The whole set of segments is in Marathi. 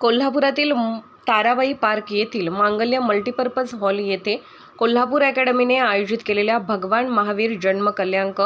कोल्हापुरातील ताराबाई पार्क येथील मांगल्य मल्टीपर्पज हॉल येथे कोल्हापूर अकॅडमीने आयोजित केलेल्या भगवान महावीर जन्म कल्याणक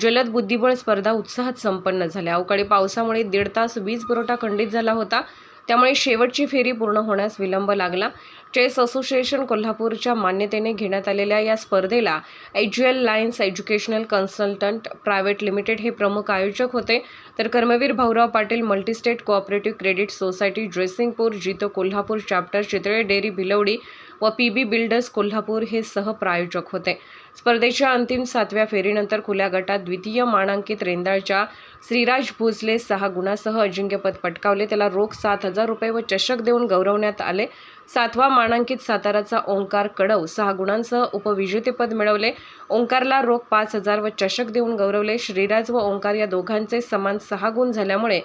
जलद बुद्धिबळ स्पर्धा उत्साहात संपन्न झाल्या. अवकाळी पावसामुळे दीड तास वीज पुरवठा खंडित झाला होता. त्यामुळे शेवटची फेरी पूर्ण होण्यास विलंब लागला. चेस असोसिएशन कोल्हापूरच्या मान्यतेने घेण्यात आलेल्या या स्पर्धेला Edualliance educational consultant private limited हे प्रमुख आयोजक होते. तर Karmaveer Bhaurao Patil multistate cooperative credit society ड्रेसिंगपूर जितो कोल्हापूर चॅप्टर चितळे डेअरी भिलवडी व पी बी बिल्डर्स कोल्हापूर हे सहप्रायोजक होते. स्पर्धेच्या अंतिम सातव्या फेरीनंतर खुल्या गटात द्वितीय मानांकित रेंदाळच्या श्रीराज भोसले सहा गुणासह अजिंक्यपद पटकावले. त्याला रोख सात हजार रुपये व चषक देऊन गौरवण्यात आले. सातवा मानांकित साताराचा ओंकार कडव सहा गुणांसह उपविजेतेपद मिळवले. ओंकारला रोख पाच हजार व चषक देऊन गौरवले. श्रीराज व ओंकार या दोघांचे समान सहा गुण झाल्यामुळे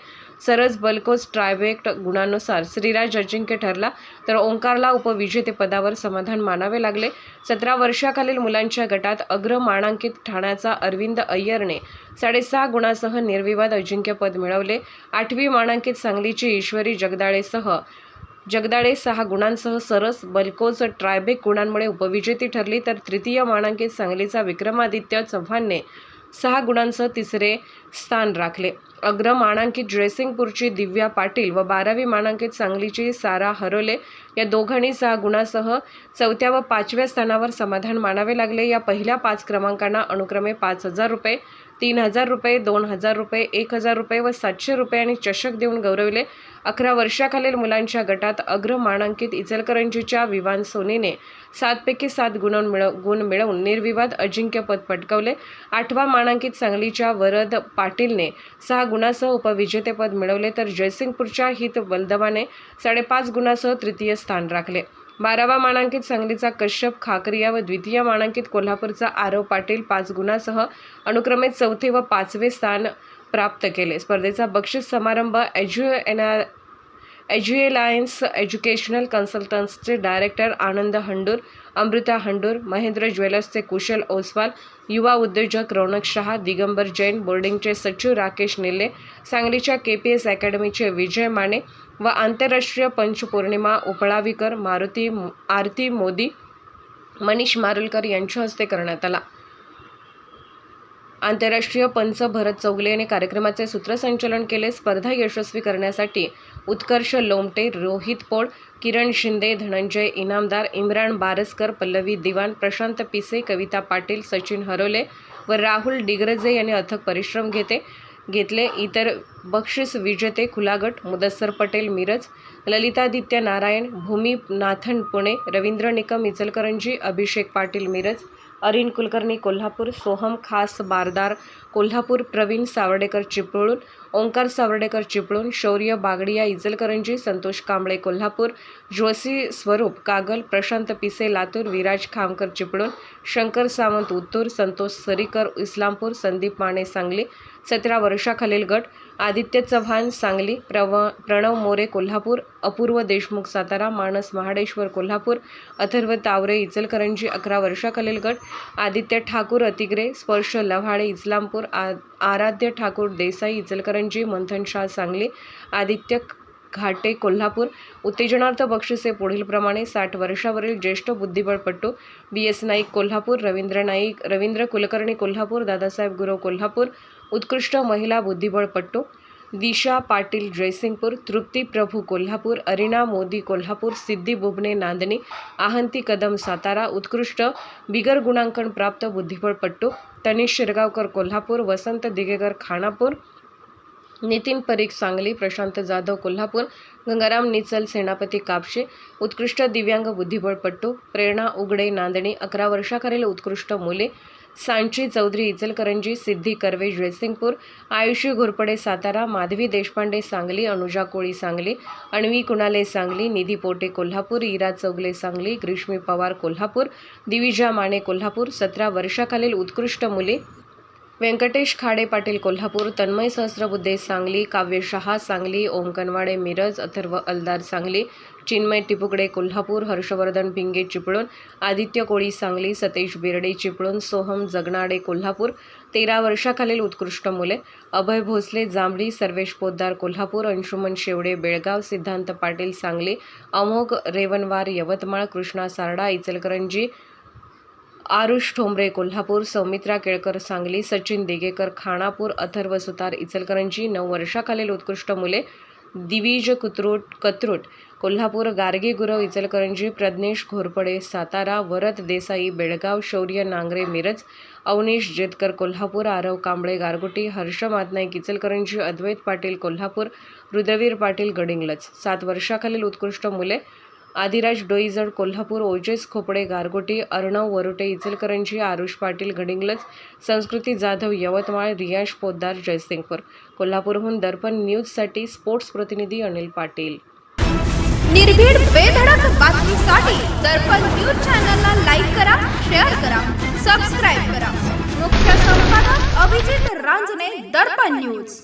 सरस बलकोस ट्रायबेक्ट गुणानुसार श्रीराज अजिंक्य ठरला तर ओंकारला उपविजेतेपदावर समाधान मानावे लागले. सतरा वर्षाखालील मुलांच्या गटात अग्रमानांकित ठाण्याचा अरविंद अय्यरने साडेसहा गुणासह निर्विवाद अजिंक्यपद मिळवले. आठवी मानांकित सांगलीची ईश्वरी जगदाळेसह जगदाळे सहा गुणांसह सरस बलकोज ट्रायबेक गुणांमुळे उपविजेती ठरली. तर तृतीय मानांकित सांगलीचा विक्रमादित्य चव्हाणने सहा गुणांसह तिसरे स्थान राखले. अग्र मानांकित ड्रेसिंगपूरची दिव्या पाटील व बारावी मानांकित सांगलीची सारा हरोले या दोघांनी सहा गुणासह चौथ्या व पाचव्या स्थानावर समाधान मानावे लागले. या पहिल्या पाच क्रमांकांना अनुक्रमे पाच हजार रुपये तीन हजार रुपये दोन हजार रुपये एक हजार रुपये व सातशे रुपये आणि चषक देऊन गौरविले. अकरा वर्षाखालील मुलांच्या गटात अग्र मानांकित इचलकरंजीच्या विवान सोनीने सातपैकी सात गुण मिळव गुण मिळवून निर्विवाद अजिंक्यपद पटकवले. आठवा मानांकित सांगलीच्या वरद पा पाटीलने सहा गुणासह उपविजेतेपद मिळवले तर जयसिंगपूरच्या हित बलदवाने साडेपाच गुणासह तृतीय स्थान राखले. बारावा मानांकित सांगलीचा कश्यप खाकरिया व द्वितीय मानांकित कोल्हापूरचा आरव पाटील पाच गुणासह अनुक्रमे चौथे व पाचवे स्थान प्राप्त केले. स्पर्धेचा बक्षीस समारंभ एज्यु एना एज्युएलायन्स एज्युकेशनल कन्सल्टन्सचे डायरेक्टर आनंद हंडूर अमृता हंडूर महेंद्र ज्वेलर्सचे कुशल ओसवाल युवा उद्योजक रौनक शहा दिगंबर जैन बोर्डिंगचे सचिव राकेश निल्ले सांगलीच्या के पी एस अकॅडमीचे विजय माने व आंतरराष्ट्रीय पंचपौर्णिमा उपळावीकर मारुती आरती मोदी मनीष मारुलकर यांच्या हस्ते करण्यात आला. आंतरराष्ट्रीय पंच भरत चौगले यांनी कार्यक्रमाचे सूत्रसंचलन केले. स्पर्धा यशस्वी करण्यासाठी उत्कर्ष लोमटे रोहित पोळ किरण शिंदे धनंजय इनामदार इम्रान बारसकर पल्लवी दिवाण प्रशांत पिसे कविता पाटील सचिन हरोले व राहुल डिग्रजे यांनी अथक परिश्रम घेते. घेतले इतर बक्षीस विजेते खुलागट मुदस्सर पटेल मिरज ललितादित्य नारायण भूमी नाथन पुणे रवींद्र निकम इचलकरंजी अभिषेक पाटील मिरज अरिन कुलकर्णी कोल्हापूर सोहम खास बारदार कोल्हापूर प्रवीण सावर्डेकर चिपळूण ओंकार सावर्डेकर चिपळूण शौर्य बागडिया इचलकरंजी संतोष कांबळे कोल्हापूर जोशी स्वरूप कागल प्रशांत पिसे लातूर विराज खामकर चिपळूण शंकर सावंत उत्तूर संतोष सरीकर इस्लामपूर संदीप माने सांगली सतरा वर्षाखालील गट आदित्य चव्हाण सांगली प्रव प्रणव मोरे कोल्हापूर अपूर्व देशमुख सातारा मानस महाडेश्वर कोल्हापूर अथर्व तावरे इचलकरंजी अकरा वर्षा कलेलगड आदित्य ठाकूर अतिग्रे स्पर्श लव्हाळे इस्लामपूर आ आराध्य ठाकूर देसाई इचलकरंजी मंथन शाह सांगली आदित्य घाटे कोल्हापूर उत्तेजनार्थ बक्षिसे पुढीलप्रमाणे साठ वर्षावरील ज्येष्ठ बुद्धिबळपटू बी एस नाईक कोल्हापूर रवींद्र नाईक रवींद्र कुलकर्णी कोल्हापूर दादासाहेब गुरव कोल्हापूर उत्कृष्ट महिला बुद्धिबळपटू दिशा पाटील जयसिंगपूर तृप्ती प्रभू कोल्हापूर अरिना मोदी कोल्हापूर सिद्धी बुबने नांदणी आहंती कदम सातारा उत्कृष्ट बिगर गुणांकन प्राप्त बुद्धिबळपट्टू तनिष शिरगावकर कोल्हापूर वसंत दिगेकर खानापूर नितीन परीख सांगली प्रशांत जाधव कोल्हापूर गंगाराम निचल सेनापती कापशे उत्कृष्ट दिव्यांग बुद्धिबळपट्टू प्रेरणा उगडे नांदणी अकरा वर्षाखालील उत्कृष्ट मुले सांची चौधरी इचलकरंजी सिद्धी कर्वे जयसिंगपूर आयुषी घोरपडे सातारा माधवी देशपांडे सांगली अनुजा कोळी सांगली अण्वी कुणाले सांगली निधी पोटे कोल्हापूर इरा चौगले सांगली ग्रीष्मी पवार कोल्हापूर दिविजा माने कोल्हापूर सतरा वर्षाखालील उत्कृष्ट मुली व्यंकटेश खाडे पाटील कोल्हापूर तन्मय सहस्रबुद्धे सांगली काव्य शहा सांगली ओम कनवाडे मिरज अथर्व अलदार सांगली चिन्मय टिपुकडे कोल्हापूर हर्षवर्धन भिंगे चिपळूण आदित्य कोळी सांगली सतेश बिर्डे चिपळूण सोहम जगनाडे कोल्हापूर तेरा वर्षाखालील उत्कृष्ट मुले अभय भोसले जांभळी सर्वेश पोद्दार कोल्हापूर अंशुमन शेवडे बेळगाव सिद्धांत पाटील सांगली अमोघ रेवनवार यवतमाळ कृष्णा सारडा इचलकरंजी आरुष ठोंबरे कोल्हापूर. सौमित्रा केळकर सांगली. सचिन दिगेकर खानापूर. अथर्व सुतार इचलकरंजी. नऊ वर्षाखालील उत्कृष्ट मुले. दिवीज कुत्रोट कत्रुट. कोल्हापूर. गार्गी गुरव इचलकरंजी. प्रज्ञेश घोरपडे सातारा. वरद देसाई बेळगाव. शौर्य नांगरे मिरज. अवनीश जेतकर कोल्हापूर. आरव कांबळे गारगोटी. हर्ष मातनाईक इचलकरंजी. अद्वैत पाटील कोल्हापूर. रुद्रवीर पाटील गडिंगलच सात वर्षाखालील उत्कृष्ट मुले. आदिराज डोईजड कोल्हापूर ओजेस खोपडे गारगोटी अर्णव वरुटे इचलकरंजी आरुष पाटील घडिंगलज संस्कृती जाधव यवतमाळ रियाश पोद्दार जयसिंगपूर. कोल्हापूरहून दर्पण न्यूजसाठी स्पोर्ट्स प्रतिनिधी अनिल पाटील. निर्भीड बेधडक बातमीसाठी दर्पण न्यूज चॅनलला लाईक करा शेअर करा सबस्क्राईब करा. मुख्य संपादक अभिजित रांजने दर्पण न्यूज.